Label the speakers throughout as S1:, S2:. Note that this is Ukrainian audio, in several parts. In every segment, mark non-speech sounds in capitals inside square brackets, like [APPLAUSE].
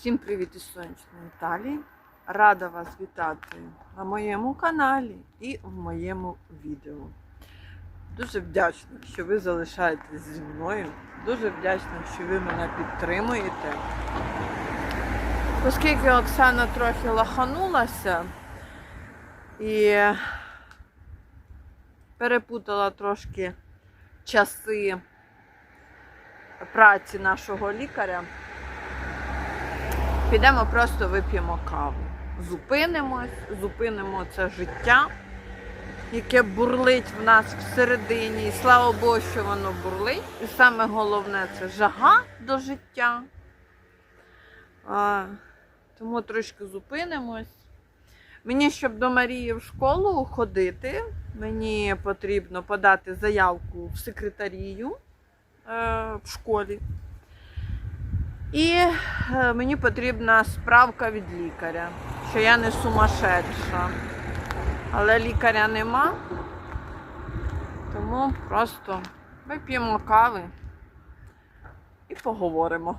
S1: Всім привіт із сонячної Італії. Рада вас вітати на моєму каналі і в моєму відео. Дуже вдячна, що ви залишаєтесь зі мною. Дуже вдячна, що ви мене підтримуєте. Оскільки Оксана трохи лаханулася і перепутала трошки часи праці нашого лікаря. Підемо просто вип'ємо каву. Зупинимось, зупинимо це життя, яке бурлить в нас всередині. І слава Богу, що воно бурлить. І саме головне це жага до життя. А, тому трошки зупинимось. Мені, щоб до Марії в школу ходити, мені потрібно подати заявку в секретарію е, в школі. І е, мені потрібна справка від лікаря, що я не сумасшедша. Але лікаря нема, тому просто вип'ємо кави і поговоримо.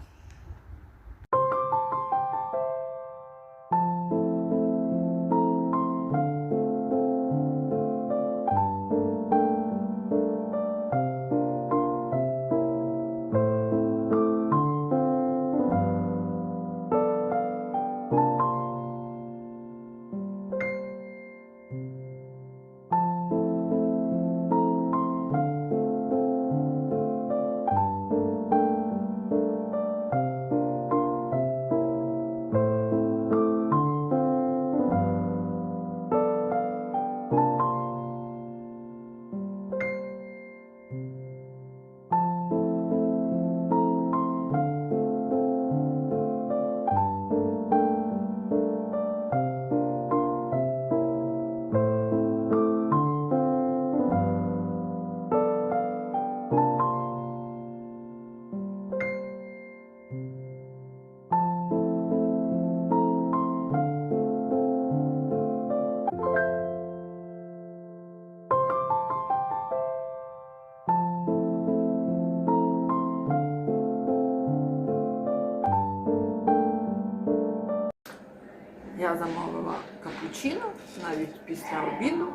S1: Капучино, навіть після обіду.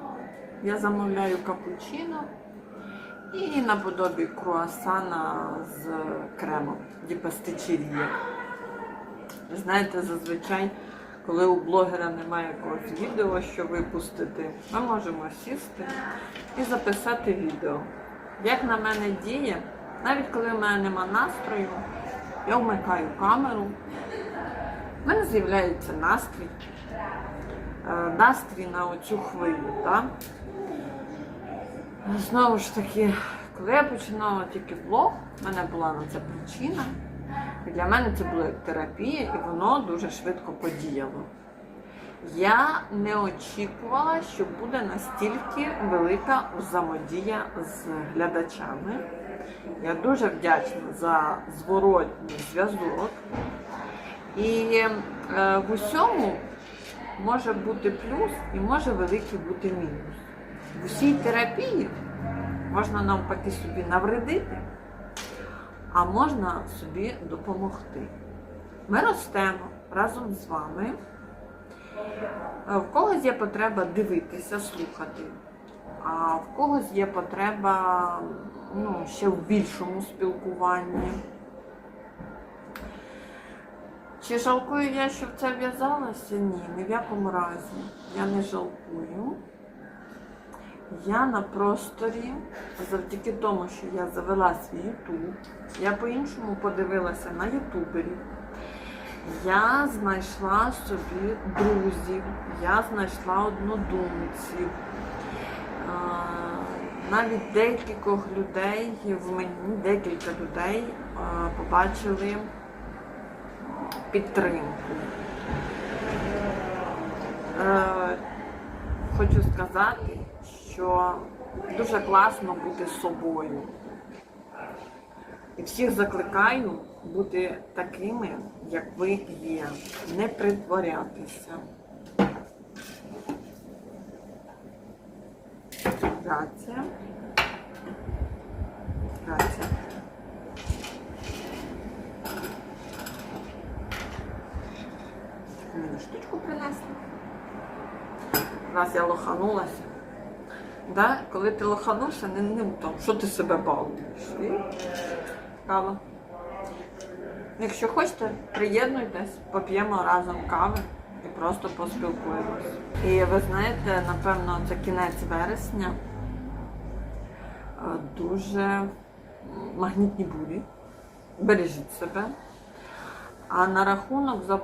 S1: Я замовляю капучино і наподобі круасана з кремом ді пастичерія. Ви знаєте, зазвичай, коли у блогера немає якогось відео, що випустити, ми можемо сісти і записати відео. Як на мене діє, навіть коли в мене нема настрою, я вмикаю камеру, в мене з'являється настрій. Е, Настрій на оцю хвилю. Так? Знову ж таки, коли я починала тільки блог, в мене була на це причина. І для мене це була терапія, і воно дуже швидко подіяло. Я не очікувала, що буде настільки велика взаємодія з глядачами. Я дуже вдячна за зворотній зв'язок. І е, в усьому може бути плюс і може великий бути мінус. В усій терапії можна навпаки собі навредити, а можна собі допомогти. Ми ростемо разом з вами. В когось є потреба дивитися, слухати, а в когось є потреба ну, ще в більшому спілкуванні. Чи жалкую я, що в це в'язалася? Ні, ні в якому разі. Я не жалкую. Я на просторі, завдяки тому, що я завела свій ютуб, я по-іншому подивилася на ютуберів. Я знайшла собі друзів, я знайшла однодумців. Навіть декількох людей в мені, декілька людей побачили підтримку. Е, Хочу сказати, що дуже класно бути собою. І всіх закликаю бути такими, як ви є, не притворятися. Грація. Грація. Раз я лоханулася. Да? Коли ти лоханувся, не, не там, що ти себе балуєш. Кава. Якщо хочете, приєднуйтесь, поп'ємо разом кави і просто поспілкуємось. І ви знаєте, напевно, це кінець вересня. Е, Дуже магнітні бурі. Бережіть себе. А на рахунок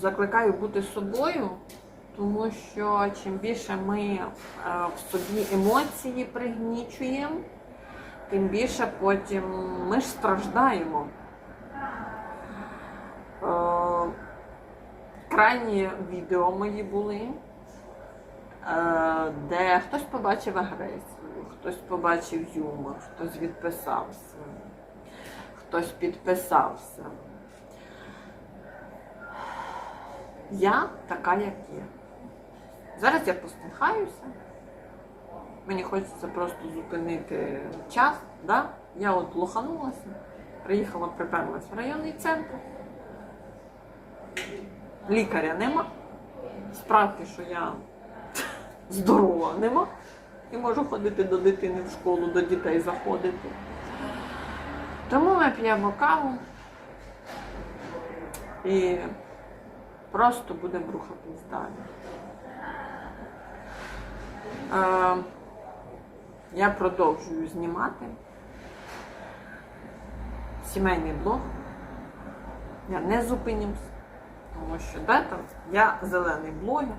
S1: закликаю бути собою, тому що чим більше ми е, в собі емоції пригнічуємо, тим більше потім ми ж страждаємо. Е, Крайні відео мої були, е, де хтось побачив агресію, хтось побачив юмор, хтось відписався, хтось підписався. Я така, як є. Зараз я посміхаюся. Мені хочеться просто зупинити час. Да? Я от лоханулася, приїхала, приперлась в районний центр. Лікаря нема. Справки, що я [LAUGHS] здорова, нема. І можу ходити до дитини в школу, до дітей заходити. Тому ми п'ємо каву і просто будемо рухатись далі. Я продовжую знімати сімейний блог. Я не зупинюсь, тому що де там я зелений блогер,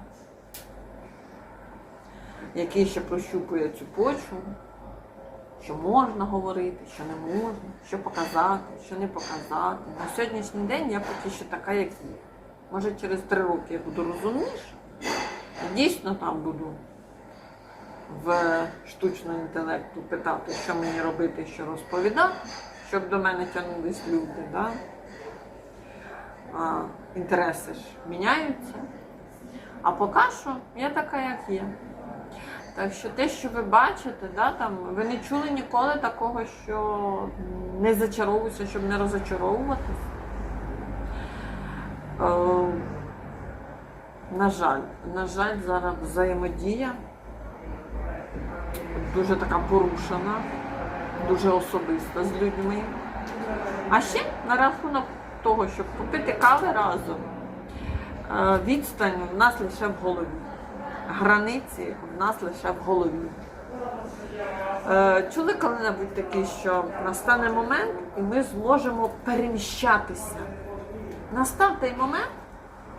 S1: який ще прощупує цю почву, що можна говорити, що не можна, що показати, що не показати. На сьогоднішній день я поки що така, як є. Може через три роки я буду розумніша. Дійсно там буду в штучного інтелекту питати, що мені робити, що розповідати, щоб до мене тягнулись люди. Да? А, інтереси ж міняються. А поки що я така, як є. Так що те, що ви бачите, да, там, ви не чули ніколи такого, що не зачаровуюся, щоб не розочаровуватись. Е, на жаль, на жаль, зараз взаємодія дуже така порушена, дуже особиста з людьми. А ще на рахунок того, щоб попити кави разом, е, відстань в нас лише в голові. Границі в нас лише в голові. Е, Чули коли-небудь таке, що настане момент, і ми зможемо переміщатися. Настав той момент,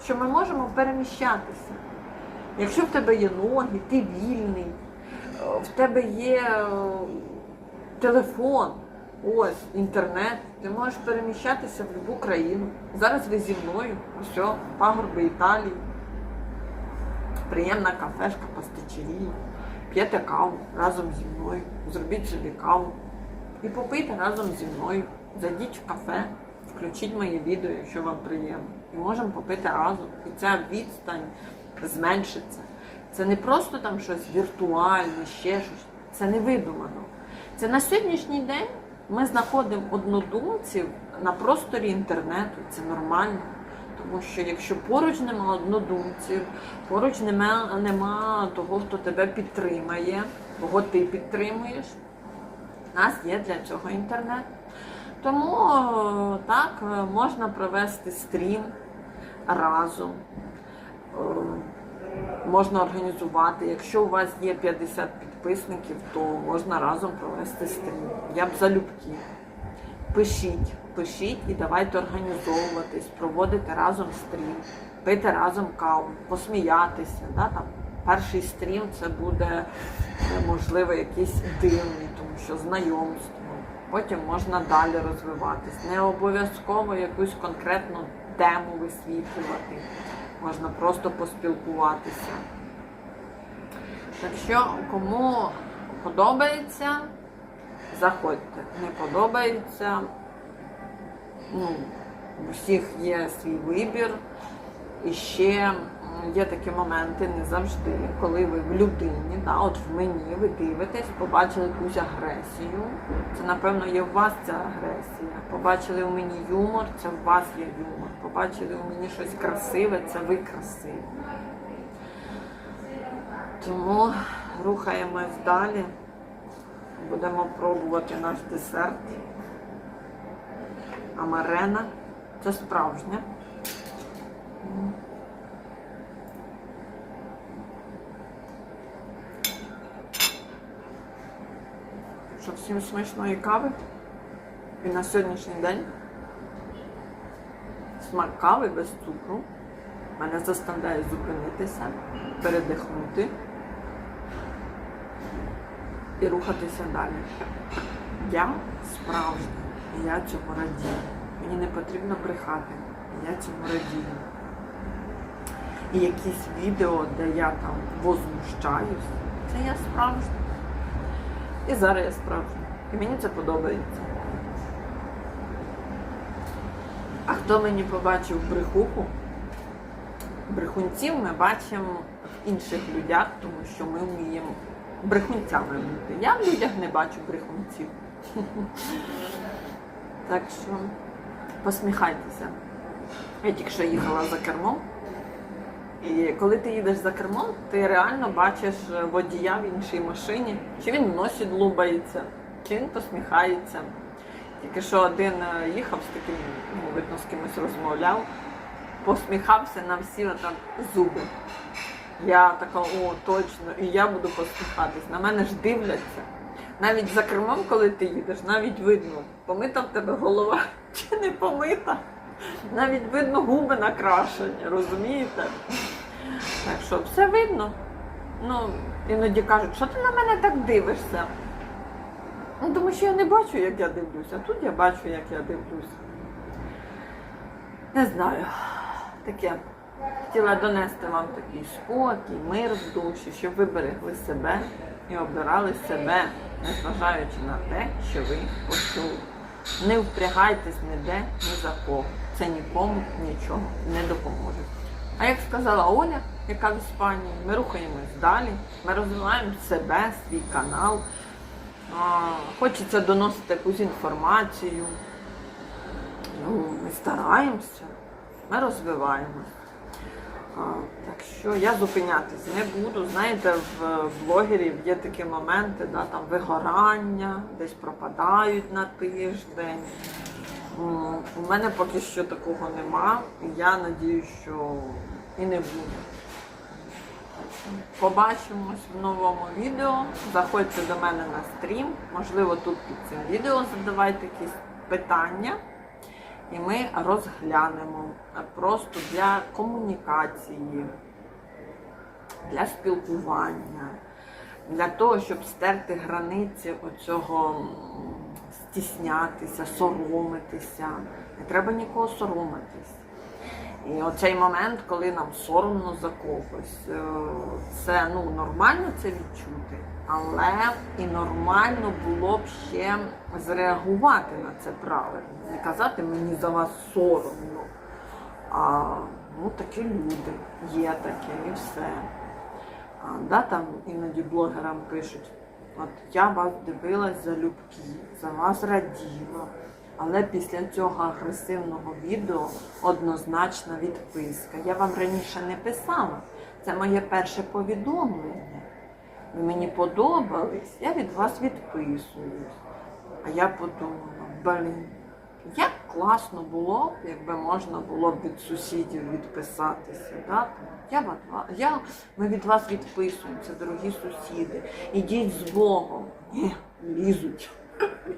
S1: що ми можемо переміщатися. Якщо в тебе є ноги, ти вільний, в тебе є е, телефон, ось інтернет, ти можеш переміщатися в будь-яку країну. Зараз ви зі мною, все, пагорби Італії, приємна кафешка пастичерії, п'єте каву разом зі мною, зробіть собі каву і попийте разом зі мною. Зайдіть в кафе, включіть моє відео, якщо вам приємно. І можемо попити разом. І ця відстань зменшиться. Це не просто там щось віртуальне, ще щось. Це не видумано. Це на сьогоднішній день ми знаходимо однодумців на просторі інтернету. Це нормально. Тому що якщо поруч нема однодумців, поруч нема, нема того, хто тебе підтримає, кого ти підтримуєш, у нас є для цього інтернет. Тому е, так е, можна провести стрім разом. Можна організувати. Якщо у вас є 50 підписників, то можна разом провести стрім. Я б залюбки. Пишіть, пишіть і давайте організовуватись, проводити разом стрім, пити разом каву, посміятися. Да? Там, перший стрім це буде е, можливо якийсь дивний, тому що знайомство. Потім можна далі розвиватись. Не обов'язково якусь конкретну тему висвітлювати. Можна просто поспілкуватися. Так що, кому подобається, заходьте. Не подобається. Ну, у всіх є свій вибір. І ще є такі моменти не завжди, коли ви в людині, да, от в мені ви дивитесь, побачили якусь агресію. Це, напевно, є в вас ця агресія. Побачили у мені юмор, це в вас є юмор. Побачили у мені щось красиве, це ви красиві. Тому рухаємось далі. Будемо пробувати наш десерт. Амарена. Це справжня. Що всім смачної кави. І на сьогоднішній день смак кави без цукру мене заставляє зупинитися, передихнути і рухатися далі. Я справжня, і я цьому радію. Мені не потрібно брехати, і я цьому радію. І якісь відео, де я там возмущаюсь, це я справжня. І зараз я справжня. І мені це подобається. А хто мені побачив брехуху? Брехунців ми бачимо в інших людях, тому що ми вміємо брехунцями бути. Я в людях не бачу брехунців. Так що посміхайтеся. Я тільки що їхала за кермом. І коли ти їдеш за кермом, ти реально бачиш водія в іншій машині, чи він в носі длубається, чи він посміхається. Тільки що один е, їхав з таким, ну, видно, з кимось розмовляв, посміхався на всі отак зуби. Я така, о, точно, і я буду посміхатись. На мене ж дивляться. Навіть за кермом, коли ти їдеш, навіть видно, помита в тебе голова [LAUGHS] чи не помита. Навіть видно губи накрашені, розумієте? Так що все видно. Ну, іноді кажуть, що ти на мене так дивишся? Ну, тому що я не бачу, як я дивлюся. Тут я бачу, як я дивлюся. Не знаю. Таке. Хотіла донести вам такий спокій, мир в душі, щоб ви берегли себе і обирали себе, незважаючи на те, що ви почули. Не впрягайтесь ніде, ні за кого. Це нікому нічого не допоможе. А як сказала Оля, яка в Іспанії, ми рухаємось далі, ми розвиваємо себе, свій канал. Хочеться доносити якусь інформацію. Ну, ми стараємося, ми розвиваємось. А, Так що я зупинятись не буду. Знаєте, в блогерів є такі моменти, да, там вигорання, десь пропадають на тиждень. У мене поки що такого нема. Я надію, що і не буде. Побачимось в новому відео. Заходьте до мене на стрім. Можливо, тут під цим відео задавайте якісь питання. І ми розглянемо просто для комунікації, для спілкування, для того, щоб стерти границі оцього стіснятися, соромитися. Не треба нікого соромитись. І оцей момент, коли нам соромно за когось, е, це ну, нормально це відчути, але і нормально було б ще зреагувати на це правильно. Не казати мені за вас соромно. А ну такі люди, є такі і все. А, да, там іноді блогерам пишуть, от я вас дивилась за любки, за вас раділа. Але після цього агресивного відео однозначна відписка. Я вам раніше не писала. Це моє перше повідомлення. Ви мені подобались, я від вас відписуюсь. А я подумала, блін, як класно було, якби можна було від сусідів відписатися. Да? Я, я, ми від вас відписуємося, дорогі сусіди. Ідіть з Богом. Ні, лізуть.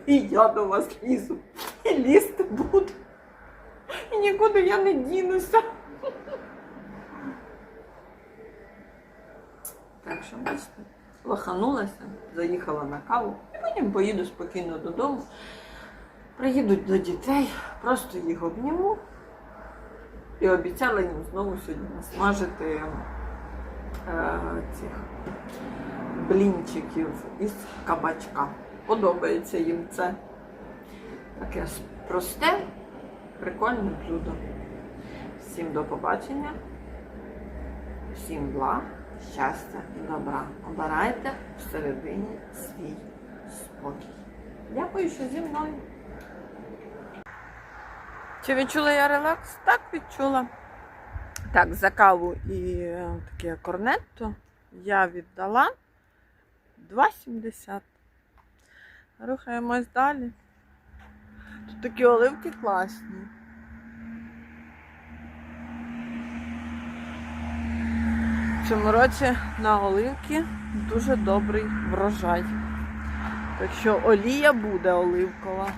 S1: І я до вас лізу. І лізти буду. І нікуди я не дінуся. Так що, бачите, лоханулася, заїхала на каву, і потім поїду спокійно додому. Приїдуть до дітей, просто їх обніму. І обіцяла їм знову сьогодні насмажити е, цих блінчиків із кабачка. Подобається їм це. Таке просте, прикольне блюдо. Всім до побачення. всім благ, щастя і добра. Обирайте всередині свій спокій. Дякую, що зі мною. Чи відчула я релакс? Так, відчула. Так, за каву і е, таке корнетто я віддала 2,70. Рухаємось далі. Тут такі оливки класні. В цьому році на оливки дуже добрий врожай. Так що олія буде оливкова.